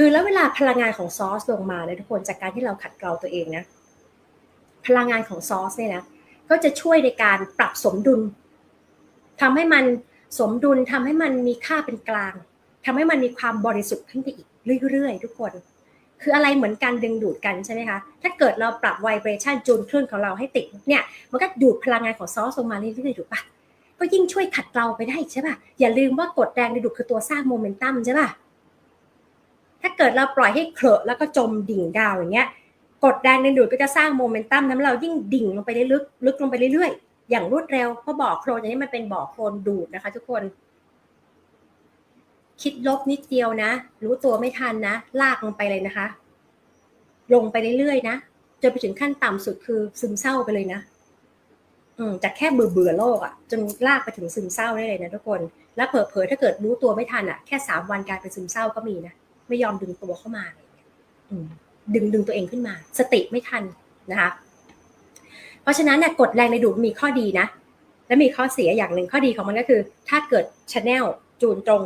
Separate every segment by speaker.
Speaker 1: คือแล้วเวลาพลังงานของซอสลงมาเนี่ยทุกคนจากการที่เราขัดเกลาตัวเองนะ พลังงานของซอสเนี่ยนะก็จะช่วยในการปรับสมดุลทำให้มันสมดุลทำให้มันมีค่าเป็นกลางทำให้มันมีความบริสุทธิ์ขึ้นไปอีกเรื่อยๆ ทุกคน คืออะไรเหมือนการดึงดูดกันใช่ไหมคะถ้าเกิดเราปรับไวเบรชันจูนคลื่นของเราให้ติดเนี่ยมันก็ดูดพลังงานของซอสลงมาเรื่อยๆถูกปะก็ยิ่งช่วยขัดเกลาไปได้ใช่ปะอย่าลืมว่ากดแรงดึงดูดคือตัวสร้างโมเมนตัมใช่ปะ ถ้าเกิดเราปล่อยให้เคลอะแล้วก็จมดิ่งดาวอย่างเงี้ยกดแรงดึงดูดก็จะสร้างโมเมนตัมนั้นเรายิ่งดิ่งลงไปได้ลึกลึกลงไปเรื่อยๆ อย่างรวดเร็วเพราะบ่อโคลนอันนี้มันเป็นบ่อโคลนดูดนะคะ ทุกคน คิดลบนิดเดียวนะ รู้ตัวไม่ทันนะ ลากลงไปเลยนะคะ ลงไปเรื่อยๆนะจนไปถึงขั้นต่ำสุดคือซึมเศร้าไปเลยนะ อืมจากแค่เบื่อเบื่อโลกอะ่ะจนลากไปถึงซึมเศร้าได้เลยนะทุกคน แล้วเผลอๆถ้าเกิดรู้ตัวไม่ทันอะ่ะ แค่สามวันกลายเป็นซึมเศร้าก็มีนะ ไม่ยอมดึงตัวเข้ามาดึงดึงตัวเองขึ้นมา สติไม่ทันนะคะ เพราะฉะนั้นเนี่ยกดแรงในดูดมีข้อดีนะ และมีข้อเสียอย่างหนึ่งข้อดีของมันก็คือ ถ้าเกิดชแนลจูนตรง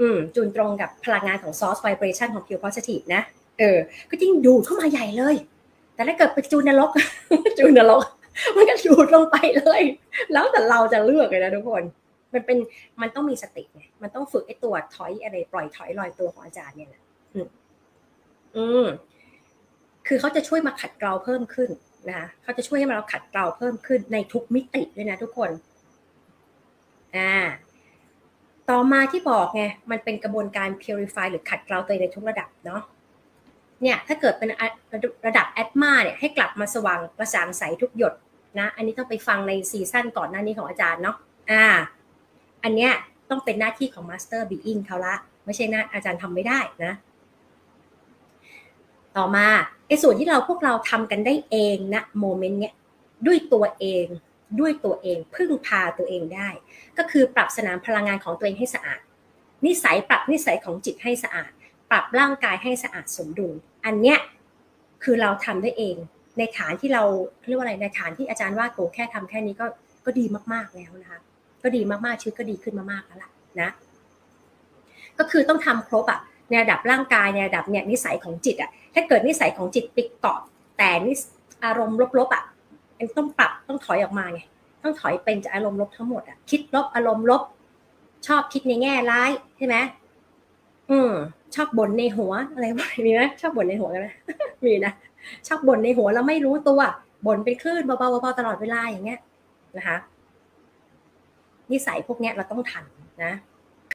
Speaker 1: อืม จูนตรงกับพลังงานของ source vibration ของ pure positive นะ เออ ก็ยิ่งดูดเข้ามาใหญ่เลย แต่ถ้าเกิดไปจูนนรก จูนนรก มันก็ดูดลงไปเลย แล้วแต่เราจะเลือกเลยนะทุกคน มันเป็นมันต้องมีสติไงมันต้องฝึกไอ้ตัวถอยอะไรปล่อยถอยลอยตัวของอาจารย์เนี่ยแหละอืมคือเขาจะช่วยมาขัดเกลาเพิ่มขึ้นนะคะเขาจะช่วยให้เราขัดเกลาเพิ่มขึ้นในทุกมิติด้วยนะทุกคนอ่าต่อมาที่บอกไงมันเป็นกระบวนการ purify หรือขัดเกลาตัวในทุกระดับเนาะเนี่ยถ้าเกิดเป็นระดับแอดมาเนี่ยให้กลับมาสว่างประสางใสทุกหยดนะ อันนี้ต้องไปฟังในซีซั่นก่อนหน้านี้ของอาจารย์เนาะอ่า อันเนี้ยต้องเป็นหน้าที่ของ Master Being เขาละ ไม่ใช่หน้าอาจารย์ทำไม่ได้นะ ต่อมาไอ้ส่วนที่เราพวกเราทำกันได้เองนะโมเมนต์เนี้ยด้วยตัวเองด้วยตัวเองพึ่งพาตัวเองได้ ก็คือปรับสนามพลังงานของตัวเองให้สะอาด นิสัยปรับนิสัยของจิตให้สะอาด ปรับร่างกายให้สะอาดสมดุล อันเนี้ยคือเราทำได้เอง ในฐานที่เราเรียกว่าอะไรในฐานที่อาจารย์ว่าโกแค่ทำแค่นี้ก็ก็ดีมากๆแล้วนะคะ ก็ดีมากๆชีวิตก็ดีขึ้นมามากแล้วล่ะนะ ก็คือต้องทำครบอะในระดับร่างกายในระดับเนี่ยนิสัยของจิตอะถ้าเกิดนิสัยของจิตติดเกาะแต่นิสอารมณ์ลบๆอะมันต้องปรับต้องถอยออกมาไงต้องถอยเป็นจากอารมณ์ลบทั้งหมดอะคิดลบอารมณ์ลบ ชอบคิดในแง่ร้ายใช่ไหมอืมชอบบ่นในหัวอะไรมีไหมชอบบ่นในหัวกันไหมมีนะชอบบ่นในหัวแล้วไม่รู้ตัวบ่นเป็นคลื่นเบาๆเบาๆตลอดเวลาอย่างเงี้ยนะคะ นิสัยพวกนี้เราต้องทันนะ